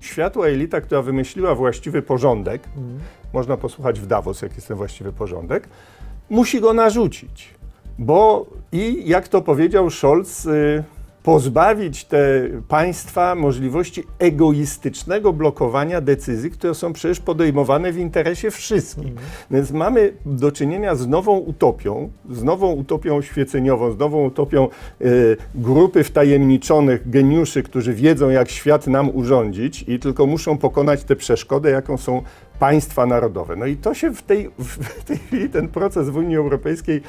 światu, a elita, która wymyśliła właściwy porządek, można posłuchać w Davos, jaki jest ten właściwy porządek, musi go narzucić. Bo i jak to powiedział Scholz, y, pozbawić te państwa możliwości egoistycznego blokowania decyzji, które są przecież podejmowane w interesie wszystkich. Więc mamy do czynienia z nową utopią, z nową utopią oświeceniową, z nową utopią y, grupy wtajemniczonych geniuszy, którzy wiedzą, jak świat nam urządzić i tylko muszą pokonać tę przeszkodę, jaką są państwa narodowe. No i to się w tej, w tej chwili, ten proces w Unii Europejskiej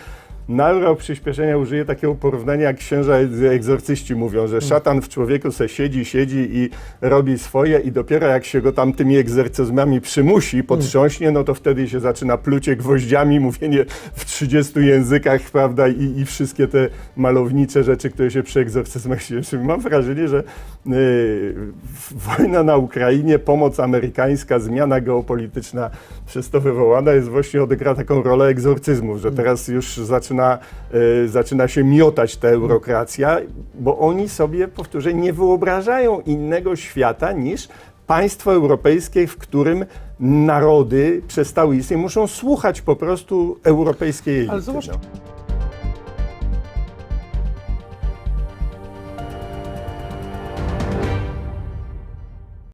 nabrał przyspieszenia, użyję takiego porównania, jak księża egzorcyści mówią, że szatan w człowieku se siedzi, siedzi i robi swoje i dopiero jak się go tam tymi egzorcyzmami przymusi, potrząśnie, no to wtedy się zaczyna plucie gwoździami, mówienie w 30 językach, prawda, i, i wszystkie te malownicze rzeczy, które się przy egzorcyzmach się... Mam wrażenie, że y, wojna na Ukrainie, pomoc amerykańska, zmiana geopolityczna przez to wywołana jest właśnie odegra taką rolę egzorcyzmów, że teraz już zaczyna, y, zaczyna się miotać ta eurokracja, bo oni sobie, powtórzę, nie wyobrażają innego świata niż państwo europejskie, w którym narody przestały istnieć, muszą słuchać po prostu europejskiej elity. No.